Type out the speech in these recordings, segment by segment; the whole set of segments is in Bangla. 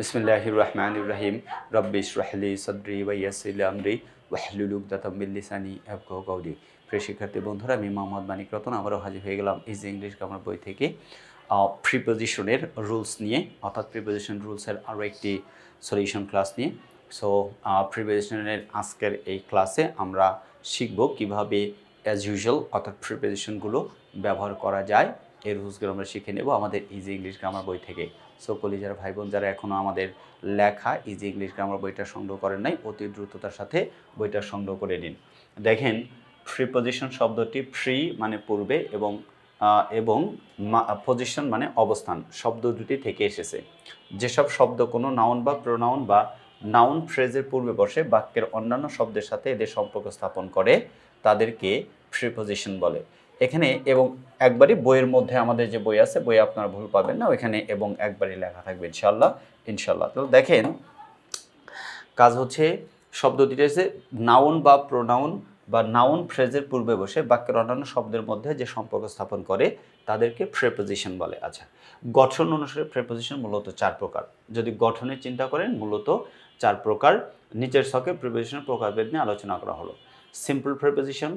বিসমিল্লাহির রহমানির রহিম রব্বিশ রাহলি সদরি ওয়াইয়াসিল আমরি। ওয়াহলুল উকদাতাম বিল লিসানি ইয়াফকাহু কওলি। প্রিয় শিক্ষার্থী বন্ধুরা, আমি মোহাম্মদ মানিক রতন, আবারও হাজির হয়ে গেলাম ইজি ইংলিশ গ্রামার বই থেকে। প্রিপোজিশনের রুলস নিয়ে, অর্থাৎ প্রিপোজিশন রুলসের আরও একটি সলিউশন ক্লাস নিয়ে। সো প্রিপোজিশনের আজকের এই ক্লাসে আমরা শিখব কীভাবে অ্যাজ ইউজুয়াল অর্থাৎ প্রিপোজিশনগুলো ব্যবহার করা যায়। এই রুলসগুলো আমরা শিখে নেব আমাদের ইজি ইংলিশ গ্রামার বই থেকে। সো কলিজার ভাই বোন যারা এখনও আমাদের লেখা ইজি ইংলিশ গ্রামার বইটা সংগ্রহ করেন নাই, অতি দ্রুততার সাথে বইটা সংগ্রহ করে নিন। দেখেন প্রিপোজিশন শব্দটি ফ্রি মানে পূর্বে এবং এবং পজিশন মানে অবস্থান, শব্দ দুটি থেকে এসেছে। যেসব শব্দ কোনো নাউন বা প্রোনাউন বা নাউন ফ্রেজের পূর্বে বসে, বাক্যের অন্যান্য শব্দের সাথে এদের সম্পর্ক স্থাপন করে, তাদেরকে প্রিপোজিশন বলে। এখানে এবং একবারই বইয়ের মধ্যে আমাদের যে বই আছে, বই আপনারা ভুল পাবেন না। ওইখানে এবং একবারই লেখা থাকবে ইনশাল্লাহ ইনশাল্লাহ তো দেখেন, কাজ হচ্ছে শব্দ দুটি হচ্ছে নাউন বা প্রোনাউন বা নাউন ফ্রেজের পূর্বে বসে বাক্যের অন্যান্য শব্দের মধ্যে যে সম্পর্ক স্থাপন করে, তাদেরকে প্রেপোজিশন বলে। আচ্ছা গঠন অনুসারে প্রেপোজিশন মূলত চার প্রকার। যদি গঠনের চিন্তা করেন, মূলত চার প্রকার। নিচের ছকে প্রিপোজিশনের প্রকারভেদ নিয়ে আলোচনা করা হলো। Simple preposition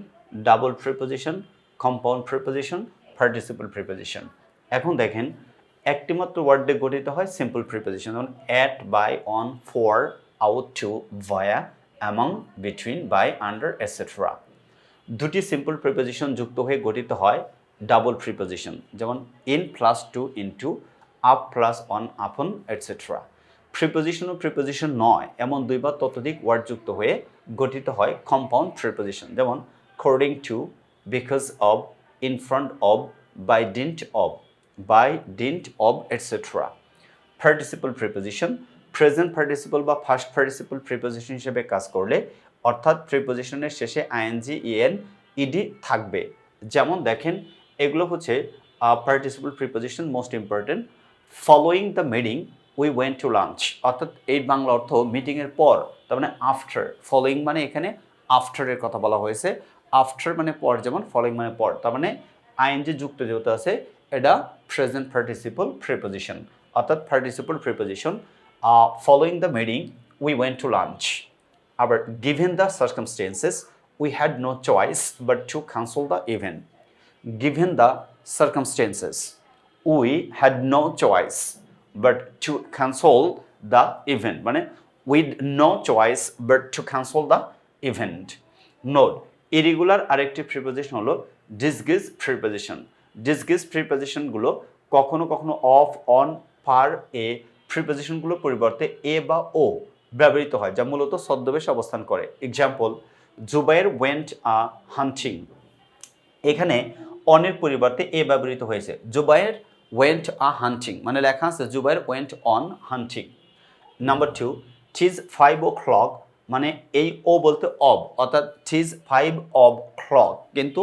double preposition compound preposition participle preposition এখন দেখেন একটিমাত্র ওয়ার্ডে গঠিত হয় সিম্পল প্রিপোজিশন যেমন at by on for out to via among between by under etcetera দুটি সিম্পল প্রিপোজিশন যুক্ত হয়ে গঠিত হয় ডাবল প্রিপোজিশন যেমন in plus to into up plus on upon etcetera preposition O preposition নয়, এমন দুই বা ততোধিক ওয়ার্ড যুক্ত হয়ে গঠিত হয় কম্পাউন্ড প্রিপোজিশন যেমন according to because of in front of by dint of by dint of etcetera participle preposition present participle বা ফার্স্ট পার্টিসিপল প্রিপোজিশন হিসেবে কাজ করলে, অর্থাৎ প্রিপোজিশনের শেষে আইএনজি ইএন ইডি থাকবে। যেমন দেখেন, এগুলো হচ্ছে participle preposition most important following the meeting we went to lunch অর্থাৎ এই বাংলা অর্থ মিটিংয়ের পর, তার মানে আফটার ফলোয়িং মানে এখানে আফটারের কথা বলা হয়েছে। আফটার মানে পর, যেমন ফলোয়িং মানে পর, তার মানে আইএনজি যুক্ত যেহেতু আছে, এটা প্রেজেন্ট পার্টিসিপল প্রিপোজিশন অর্থাৎ participle preposition following the meeting we went to lunch আবার given the circumstances we had no choice but to cancel the event given the circumstances we had no choice but to cancel the event. মানে with no choice but to cancel the event note irregular আরেকটি প্রিপোজিশন হলো ডিসগিজ প্রিপোজিশন ডিসগিজ প্রিপোজিশনগুলো কখনো কখনো অফ অন পার এ প্রিপোজিশনগুলোর পরিবর্তে এ বা ও ব্যবহৃত হয়, যা মূলত ছদ্মবেশ অবস্থান করে। Example Zubair went a hunting এখানে অনের পরিবর্তে এ ব্যবহৃত হয়েছে। জুবাইর ওয়েন্ট আ হান্টিং মানে লেখা আছে Zubair went on hunting number two it's five o'clock মানে এই ও বলতে অব অর্থাৎ চিজ ফাইভ অব ক্লক কিন্তু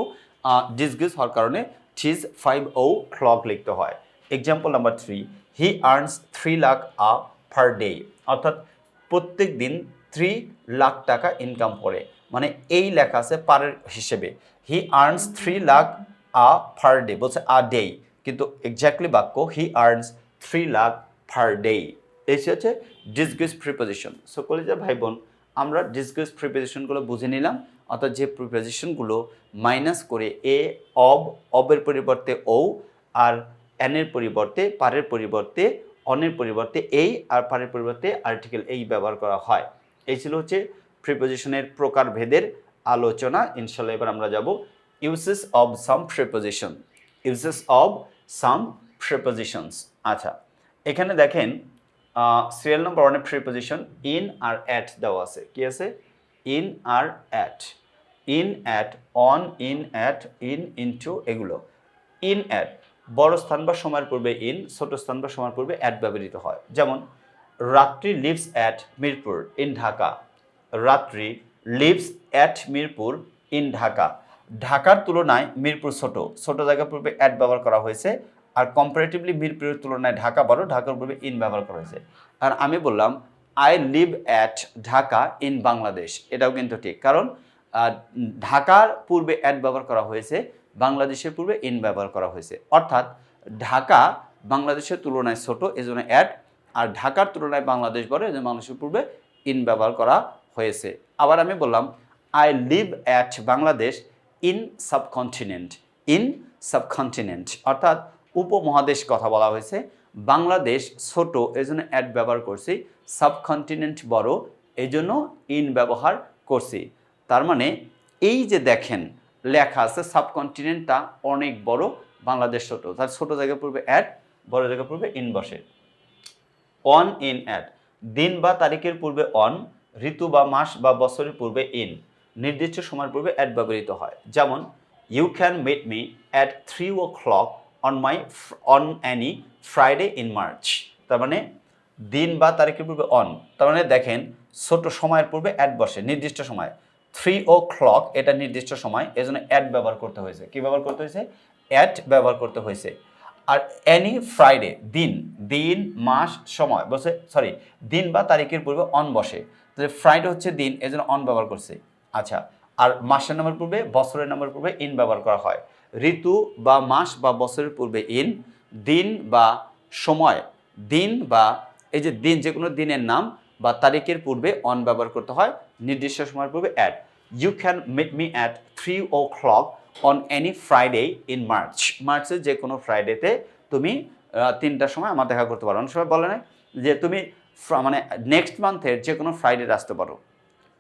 ডিসগিস হওয়ার কারণে চিজ ফাইভ ও ক্লক লিখতে হয়। Example number three he earns three lakh a per day অর্থাৎ প্রত্যেক দিন থ্রি লাখ টাকা ইনকাম করে মানে এই লেখা আছে পারের হিসেবে। He earns three lakh a per day বলছে আ ডে কিন্তু এক্স্যাক্টলি বাক্য he earns three lakh per day এই হচ্ছে ডিসগুইস প্রিপোজিশন সো কলেজের ভাই বোন আমরা ডিসগুইস প্রিপোজিশনগুলো বুঝে নিলাম, অর্থাৎ যে প্রিপোজিশনগুলো মাইনাস করে এ অব অবের পরিবর্তে ও আর এনের পরিবর্তে পারের পরিবর্তে অনের পরিবর্তে এই আর পারের পরিবর্তে আর্টিকেল এই ব্যবহার করা হয়। এই ছিল হচ্ছে প্রিপোজিশনের প্রকারভেদের আলোচনা। ইনশাল্লাহ এবার আমরা যাব uses of some preposition uses of some prepositions আচ্ছা এখানে দেখেন সিরিয়াল নম্বর ওয়ানের প্রিপোজিশন ইন আর অ্যাট দেওয়া আছে। কি আছে? In R at in at on in at in into এগুলো। ইন অ্যাট বড় স্থান বা সময়ের পূর্বে ইন ছোট স্থান বা সময়ের পূর্বে অ্যাট ব্যবহৃত হয়। যেমন, Ratri lives at Mirpur in Dhaka. Ratri lives at Mirpur in Dhaka. ঢাকার তুলনায় মিরপুর ছোট। ছোট জায়গার পূর্বে অ্যাট ব্যবহার করা হয়েছে। আর কম্পারেটিভলি মিরপুরের তুলনায় ঢাকা বড় ঢাকার পূর্বে ইন ব্যবহার করা হয়েছে। আর আমি বললাম I live at Dhaka in Bangladesh এটাও কিন্তু ঠিক। কারণ ঢাকার পূর্বে অ্যাট ব্যবহার করা হয়েছে, বাংলাদেশের পূর্বে ইন ব্যবহার করা হয়েছে। অর্থাৎ, ঢাকা বাংলাদেশের তুলনায় ছোট, এজন্য অ্যাড আর ঢাকার তুলনায় বাংলাদেশ বড় এই জন্য বাংলাদেশের পূর্বে ইন ব্যবহার করা হয়েছে। আবার আমি বললাম I live at Bangladesh in subcontinent in subcontinent অর্থাৎ উপমহাদেশ কথা বলা হয়েছে। বাংলাদেশ ছোট এই জন্য অ্যাড ব্যবহার করছি। সাবকন্টিনেন্ট বড় এই জন্য ইন ব্যবহার করছি। তার মানে এই যে দেখেন, লেখা আছে সাবকন্টিনেন্টটা অনেক বড়, বাংলাদেশ ছোট। তার ছোট জায়গায় পূর্বে অ্যাড বড় জায়গায় পূর্বে ইন বসে। অন ইন অ্যাড দিন বা তারিখের পূর্বে অন ঋতু বা মাস বা বছরের পূর্বে ইন নির্দিষ্ট সময়ের পূর্বে অ্যাড ব্যবহৃত হয়। যেমন you can met me at three o'clock on my on any Friday in March তার মানে দিন বা তারিখের পূর্বে অন তার মানে দেখেন, ছোট সময়ের পূর্বে অ্যাড বসে, নির্দিষ্ট সময়। থ্রি ও ক্লক এটা নির্দিষ্ট সময়, এজন্য অ্যাড ব্যবহার করতে হয়েছে। কি ব্যবহার করতে হয়েছে? অ্যাড ব্যবহার করতে হয়েছে। আর এনি ফ্রাইডে দিন দিন, মাস, সময় বসে সরি দিন বা তারিখের পূর্বে অন বসে। তাহলে ফ্রাইডে হচ্ছে দিন এই জন্য অন ব্যবহার করছে। আচ্ছা আর মাসের নামের পূর্বে, বছরের নামের পূর্বে ইন ব্যবহার করা হয়। ঋতু বা মাস বা বছরের পূর্বে ইন, দিন বা সময়। দিন বা, এই যে দিন যে কোনো দিনের নাম বা তারিখের পূর্বে অন ব্যবহার করতে হয়, নির্দিষ্ট সময়ের পূর্বে at you can meet me at three o'clock on any Friday in March মার্চের যে কোনো ফ্রাইডেতে তুমি তিনটার সময় আমার দেখা করতে পারো। অনেক সময় বলে না যে তুমি মানে নেক্সট মান্থের যে কোনো ফ্রাইডেতে আসতে পারো।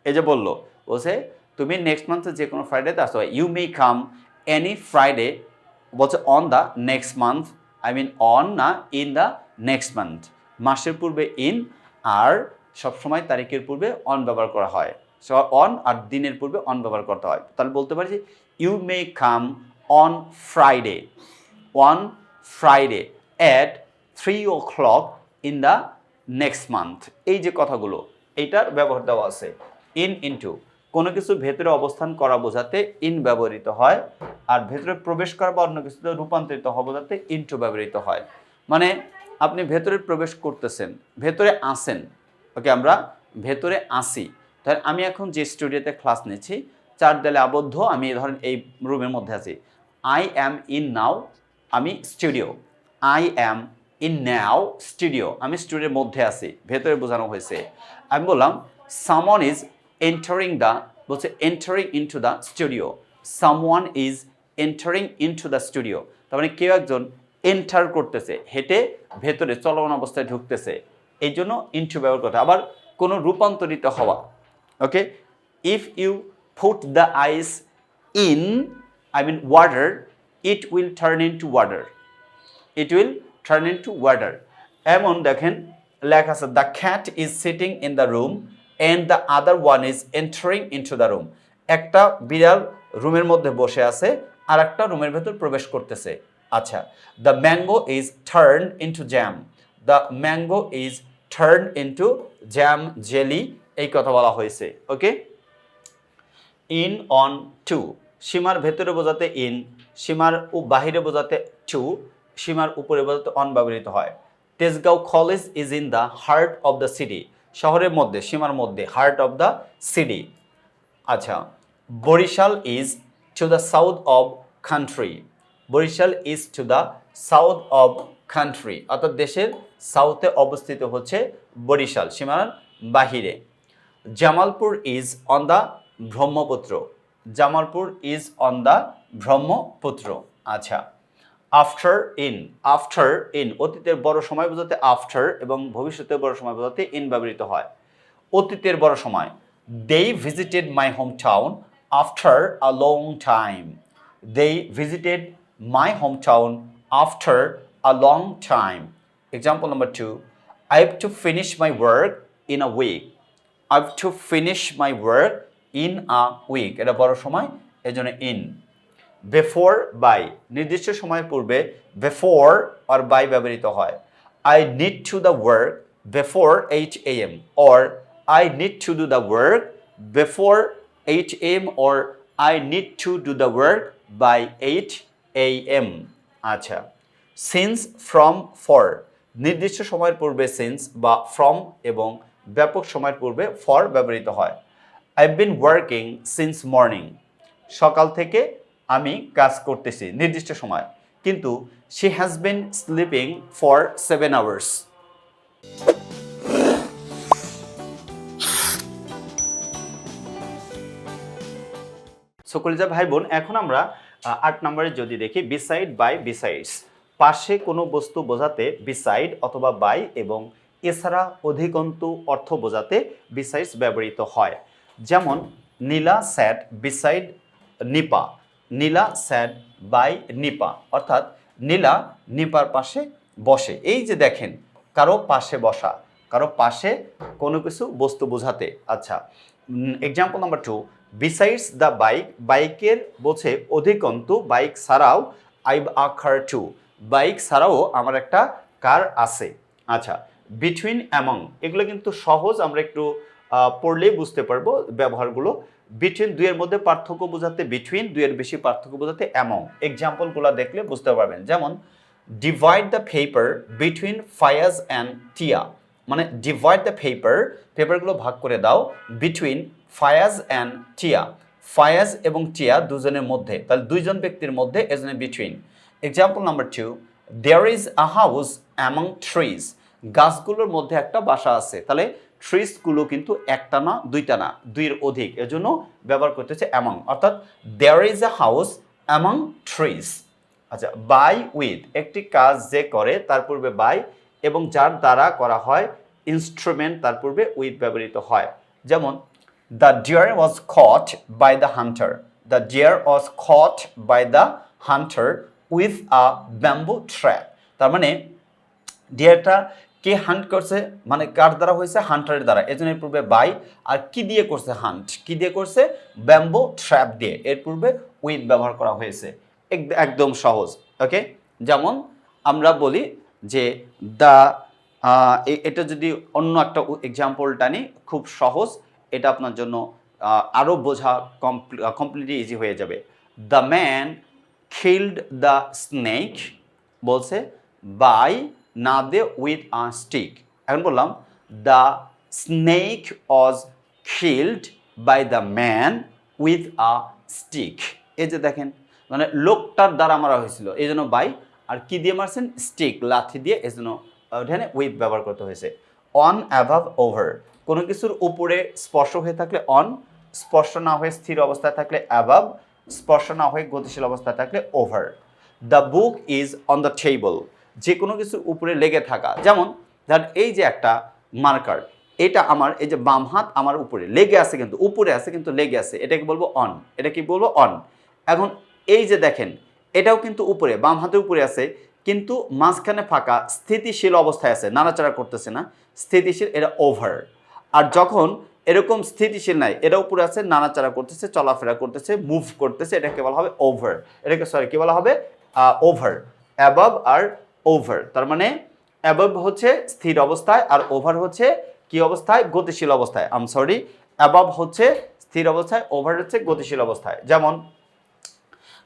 এই যে বলল, বলছে, তুমি নেক্সট মান্থের যে কোনো ফ্রাইডেতে আসতে পারো। You may come any Friday বলছে on the next month I mean on না ইন দ্য নেক্সট মান্থ মাসের পূর্বে ইন আর সবসময় তারিখের পূর্বে অন ব্যবহার করা হয়। সো অন আর দিনের পূর্বে অন ব্যবহার করতে হয়। তাহলে বলতে পারি যে you may come on Friday on Friday at three o'clock in the next month এই যে কথাগুলো এইটার ব্যবহার দেওয়া আছে। ইন ইনটু কোনো কিছু ভেতরে অবস্থান করা বোঝাতে ইন ব্যবহৃত হয়, আর ভেতরে প্রবেশ করা বা অন্য কিছুতে রূপান্তরিত হওয়া বোঝাতে ইনটু ব্যবহৃত হয়। মানে আপনি ভেতরে প্রবেশ করতেছেন, ভেতরে আসেন ওকে, আমরা ভেতরে আসি। তাহলে আমি এখন যে স্টুডিওতে ক্লাস নিচ্ছি, চার দেয়ালে আবদ্ধ, আমি ধরেন এই রুমের মধ্যে আছি। আই অ্যাম ইন নাও আমি studio I am in now studio আমি স্টুডিওর মধ্যে আছি, ভেতরে বোঝানো হয়েছে। আমি বললাম সামন ইজ এন্টারিং দ্য বলছে entering into the studio someone is entering into the studio তার মানে কেউ একজন এন্টার করতেছে, হেঁটে ভেতরে চলমান অবস্থায় ঢুকতেছে। এই জন্য ইনটু ব্যবহার করতে আবার কোনো রূপান্তরিত হওয়া। Okay if you put the ice in I mean water it will turn into water it will turn into water এমন দেখেন, লেখা আছে the cat is sitting in the room and the other one is entering into the room একটা বিড়াল রুমের মধ্যে বসে আছে আর একটা রুমের ভেতর প্রবেশ করতেছে। আচ্ছা the mango is turn into jam the mango is turn into jam jelly এই কথা বলা হয়েছে। ওকে? ইন অন টু সীমার ভেতরে বোঝাতে ইন সীমার বাহিরে বোঝাতে টু সীমার উপরে বোঝাতে অন ব্যবহৃত হয়। Tejgaon college is in the heart of the city শহরের মধ্যে, সীমার মধ্যে হার্ট অফ দ্য সিটি আচ্ছা Barishal is to the south of country Barishal is to the south of country অর্থাৎ দেশের সাউথে অবস্থিত হচ্ছে বরিশাল সীমার বাহিরে। Jamalpur is on the Brahmaputra. Jamalpur is on the Brahmaputra. আচ্ছা আফটার ইন আফটার ইন অতীতের বড় সময় বোঝাতে আফটার এবং ভবিষ্যতের বড় সময় বোঝাতে ইন ব্যবহৃত হয়। অতীতের বড় সময় they visited my home town after a long time they visited my home town after a long time example number two I have to finish my work in a week I have to finish my work in a week এটা বড় সময়, এজন্য ইন বেফোর বাই নির্দিষ্ট সময়ের পূর্বে বেফোর আর বাই ব্যবহৃত হয়। I need to the work before eight A M or I need to do the work before eight M or I need to do the work by eight A M আচ্ছা। সিন্স ফ্রম ফর নির্দিষ্ট সময়ের পূর্বে সিন্স বা ফ্রম এবং ব্যাপক সময়ের পূর্বে ফর ব্যবহৃত হয়। I been working since morning সকাল থেকে আমি কাজ করতেছি নির্দিষ্ট সময়। কিন্তু she has been sleeping for seven hours সকলিজা ভাই বোন, এখন আমরা আট নম্বরে যদি দেখি বিসাইড বাই বিসাইডস পাশে কোনো বস্তু বোঝাতে বিসাইড অথবা বাই এবং এছাড়া অধিকন্তু অর্থ বোঝাতে বিসাইডস ব্যবহৃত হয়। যেমন, Nila sat beside Nipa. Nila sat by, Nipa. অর্থাৎ নীলা নিপার পাশে বসে। এই যে দেখেন, কারও পাশে বসা, কারও পাশে কোনো কিছু বস্তু বোঝাতে। আচ্ছা example number two besides the bike বাইকের বোঝে অধিকন্তু বাইক ছাড়াও আই আ টু বাইক ছাড়াও আমার একটা কার আছে। আচ্ছা বিটুইন অ্যামং এগুলো কিন্তু সহজ, আমরা একটু পড়লেই বুঝতে পারব ব্যবহারগুলো। বিটুইন দুইয়ের মধ্যে পার্থক্য বোঝাতে বিটুইন দুইয়ের বেশি পার্থক্য বোঝাতে অ্যামং এক্সাম্পলগুলো দেখলে বুঝতে পারবেন। যেমন divide the paper between Fayaz and Tia মানে ডিভাইড দ্য পেপার পেপারগুলো ভাগ করে দাও বিটুইন ফায়াজ অ্যান্ড টিয়া ফায়াজ এবং টিয়া দুজনের মধ্যে। তাহলে দুইজন ব্যক্তির মধ্যে এজনে between example number two there is a house among trees গাছগুলোর মধ্যে একটা বাসা আছে। তাহলে ট্রিজগুলো কিন্তু একটা না, দুইটা না, দুইয়ের অধিক। এজন্য ব্যবহার করতে হচ্ছে অ্যামং অর্থাৎ there is a house among trees আচ্ছা বাই উইথ একটি কাজ যে করে, তার পূর্বে বাই এবং যার দ্বারা করা হয় ইনস্ট্রুমেন্ট তার পূর্বে উইথ ব্যবহৃত হয়। যেমন the deer was caught by the hunter the deer was caught by the hunter with a bamboo trap তার মানে ডিয়ারটা কে হান্ট করছে? মানে কার দ্বারা হয়েছে? হান্টারের দ্বারা। এজন্য এর পূর্বে বাই আর কি দিয়ে করছে হান্ট কি দিয়ে করছে? ব্যাম্বো ট্র্যাপ দিয়ে। এর পূর্বে উইথ ব্যবহার করা হয়েছে। এক- একদম সহজ ওকে যেমন আমরা বলি যে দ্য এটা যদি অন্য একটা এক্সাম্পল টানি খুব সহজ। এটা আপনার জন্য আরও বোঝা কমপ্লিটলি ইজি হয়ে যাবে। The man killed the snake বলছে বাই না দে উইথ আ স্টিক এখন বললাম the snake was killed by the man with a stick এই যে দেখেন মানে লোকটার দ্বারা মারা হয়েছিল, এই জন্য বাই আর কি দিয়ে মারছেন? স্টিক লাথি দিয়ে, এই জন্য ওখানে উইথ ব্যবহার করতে হয়েছে। অন অ্যাভাব ওভার কোনো কিছুর উপরে স্পর্শ হয়ে থাকলে অন স্পর্শ না হয়ে স্থির অবস্থায় থাকলে অ্যাভাব স্পর্শ না হয়ে গতিশীল অবস্থায় থাকলে over the book is on the table যে কোনো কিছুর উপরে লেগে থাকা। যেমন ধর এই যে একটা মার্কার এটা আমার, এই যে বাম হাত আমার উপরে, লেগে আছে কিন্তু, উপরে আছে কিন্তু লেগে আছে, এটাকে বলব অন এটা কি বলব অন এখন এই যে দেখেন, এটাও কিন্তু উপরে, বাম হাতের উপরে আছে, কিন্তু মাঝখানে ফাঁকা, স্থিতিশীল অবস্থায় আছে, নাড়াচাড়া করতেছে না, স্থিতিশীল, এটা ওভার আর যখন এরকম স্থিতিশীল নাই, এটা উপরে আছে, নাড়াচাড়া করতেছে, চলাফেরা করতেছে মুভ করতেছে, এটাকে বলা হবে ওভার এটাকে সরি কি বলা হবে? ওভার অ্যাবভ আর ওভার তার মানে অ্যাবভ হচ্ছে স্থির অবস্থায় আর ওভার হচ্ছে কি অবস্থায়? গতিশীল অবস্থায়। আম সরি অ্যাবভ হচ্ছে স্থির অবস্থায় ওভার হচ্ছে গতিশীল অবস্থায়। যেমন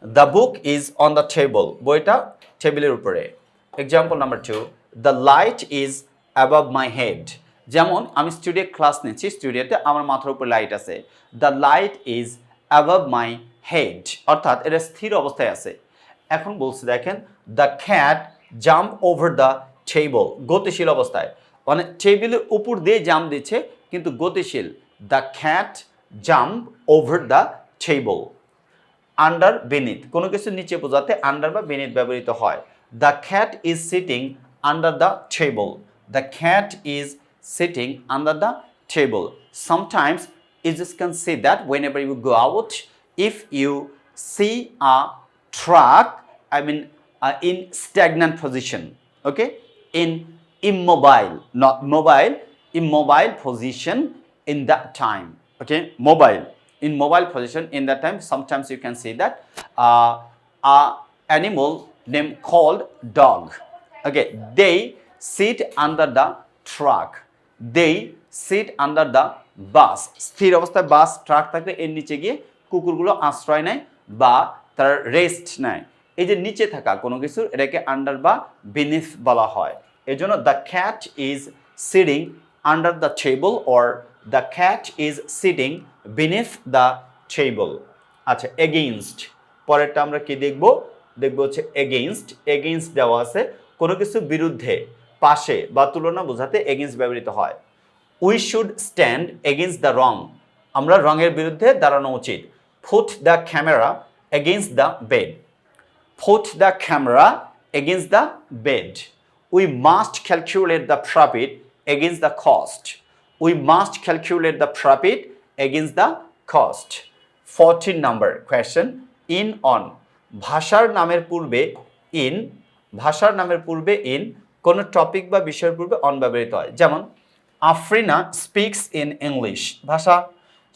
the book is on the table বইটা টেবিলের উপরে। Example number two the light is above my head যেমন, আমি স্টুডিও ক্লাস নিচ্ছি স্টুডিওতে আমার মাথার উপর লাইট আছে। The light is above my head অর্থাৎ এটা স্থির অবস্থায় আছে। এখন বলছে দেখেন the cat jump over the table গতিশীল অবস্থায়। মানে টেবিলের উপর দিয়ে জাম্প দিচ্ছে কিন্তু গতিশীল। The cat jump over the table. Under beneath কোনো কিছু নিচে বোঝাতে আন্ডার বা বেনিথ ব্যবহৃত হয়। The cat is sitting under the table. The cat is sitting under the table. Sometimes is is can see that whenever you go out if you see a truck i mean uh, in stagnant position okay in immobile not mobile immobile position in that time okay mobile in mobile position in that time sometimes you can see that uh, a animal named called dog okay they sit under the truck they sit under the bus স্থির অবস্থায় বাস ট্রাক থাকলে এর নিচে গিয়ে কুকুরগুলো আশ্রয় নেয় বা তার রেস্ট নেয় এই যে নিচে থাকা কোনো কিছু, এটাকে আন্ডার বা বিনিফ বলা হয়। এই জন্য the cat is sitting under the table or the cat is sitting beneath the table আচ্ছা এগেইনস্ট পরেরটা আমরা কি দেখব? দেখব হচ্ছে এগেইনস্ট এগেইনস্ট দেওয়া আছে কোনো কিছু বিরুদ্ধে, পাশে বা তুলনা বোঝাতে এগেনস্ট ব্যবহৃত হয়। We should stand against the wrong আমরা রঙের বিরুদ্ধে দাঁড়ানো উচিত। Put the camera against the bed put the camera against the bed. We must calculate the profit against the cost. We must calculate the profit against the cost. 14 number question in on ভাষার নামের পূর্বে ইন ভাষার নামের পূর্বে ইন কোন টপিক বা বিষয়ের পূর্বে অন ব্যবহৃত হয় যেমন আফরিনা স্পিক্স ইন ইংলিশ ভাষা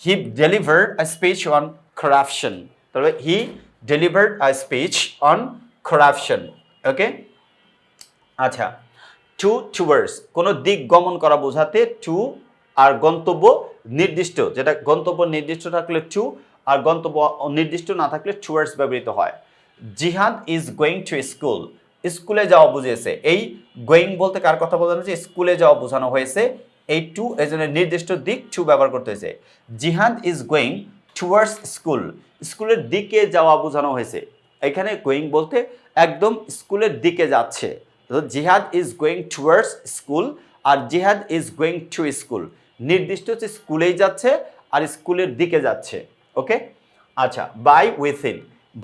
he deliver a speech on corruption তবে he delivered a speech on corruption okay আচ্ছা টু টুয়ার্ডস কোনো দিক গমন করা বোঝাতে টু আর গন্তব্য নির্দিষ্ট, যেটা গন্তব্য নির্দিষ্ট থাকলে টু আর গন্তব্য নির্দিষ্ট না থাকলে টুয়ার্ডস ব্যবহৃত হয়। জিহাদ ইজ গোয়িং টু স্কুল স্কুলে যাওয়া বুঝিয়েছে। এই গোয়িং বলতে কার কথা বোঝানো হয়েছে? স্কুলে যাওয়া বোঝানো হয়েছে। এই টু এই জন্য নির্দিষ্ট দিক টু ব্যবহার করতে হয়েছে। জিহাদ ইজ গোয়িং টুয়ার্ডস স্কুল স্কুলের দিকে যাওয়া বোঝানো হয়েছে। এখানে গোয়িং বলতে একদম স্কুলের দিকে যাচ্ছে। Jihad is going towards school R Jihad is going to school নির্দিষ্ট হচ্ছে স্কুলেই যাচ্ছে আর স্কুলের দিকে যাচ্ছে। ওকে? আচ্ছা বাই উইথিন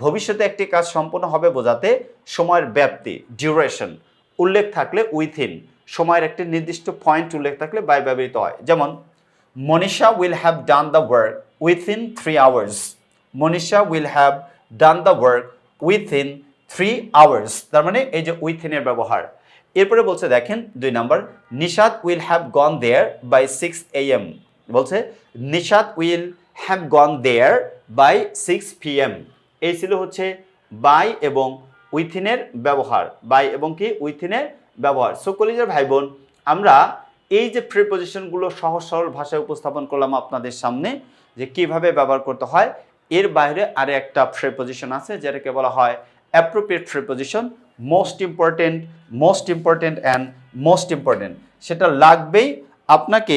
ভবিষ্যতে একটি কাজ সম্পন্ন হবে বোঝাতে সময়ের ব্যাপ্তি ডিউরেশন উল্লেখ থাকলে উইথিন সময়ের একটি নির্দিষ্ট পয়েন্ট উল্লেখ থাকলে বাই ব্যবহৃত হয়। যেমন, Manisha will have done the work within three hours Manisha will have done the work within three hours তার মানে এই যে উইথিনের ব্যবহার। এরপরে বলছে, দেখেন, দুই number Nishad will have gone there by six A M বলছে Nishad will have gone there by six P M এই ছিল হচ্ছে বাই এবং উইথিনের ব্যবহার। বাই এবং কি? উইথিনের ব্যবহার। সো কলিজার ভাই বোন আমরা এই যে প্রিপোজিশনগুলো সহজ সরল ভাষায় উপস্থাপন করলাম আপনাদের সামনে যে কীভাবে ব্যবহার করতে হয়, এর বাইরে আরে একটা প্রিপোজিশন আছে, যেটাকে বলা হয় appropriate preposition most important most important and most important সেটা লাগবেই। আপনাকে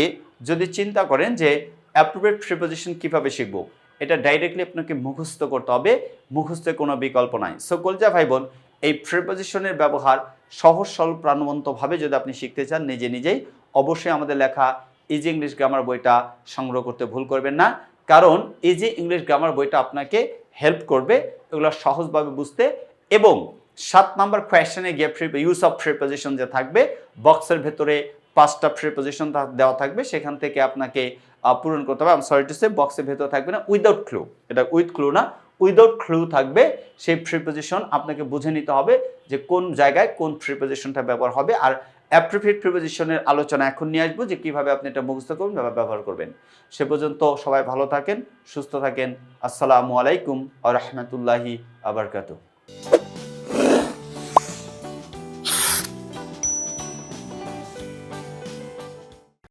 যদি চিন্তা করেন যে অ্যাপ্রোপ্রিয়েট প্রিপোজিশন কীভাবে শিখব, এটা ডাইরেক্টলি আপনাকে মুখস্থ করতে হবে মুখস্থের কোনো বিকল্প নাই। সো কলজা ভাই বোন এই প্রিপোজিশনের ব্যবহার সহজ সরল প্রাণবন্তভাবে যদি আপনি শিখতে চান নিজে নিজেই, অবশ্যই আমাদের লেখা ইজি ইংলিশ গ্রামার বইটা সংগ্রহ করতে ভুল করবেন না। কারণ ইজি ইংলিশ গ্রামার বইটা আপনাকে হেল্প করবে, এগুলো সহজভাবে বুঝতে এবং সাত নাম্বার কোয়েশ্চেনে গিয়ে free use of preposition যে থাকবে বক্সের ভেতরে পাঁচটা ফ্রি পজিশন দেওয়া থাকবে, সেখান থেকে আপনাকে পূরণ করতে হবে। আমি সরি টু সে বক্সের ভেতরে থাকবে না উইদাউট ক্লু এটা উইথ ক্লু না উইদাউট ক্লু থাকবে, সেই প্রিপোজিশন আপনাকে বুঝে নিতে হবে যে কোন জায়গায় কোন প্রিপোজিশনটা ব্যবহার হবে। আর অ্যাপ্রিফিয়েট প্রিপোজিশনের আলোচনা এখন নিয়ে আসব যে কীভাবে আপনি এটা মুখস্থ করবেন বা ব্যবহার করবেন। সে পর্যন্ত সবাই ভালো থাকেন, সুস্থ থাকেন। আসসালামু আলাইকুম আ রহমতুল্লাহি আবরকাতু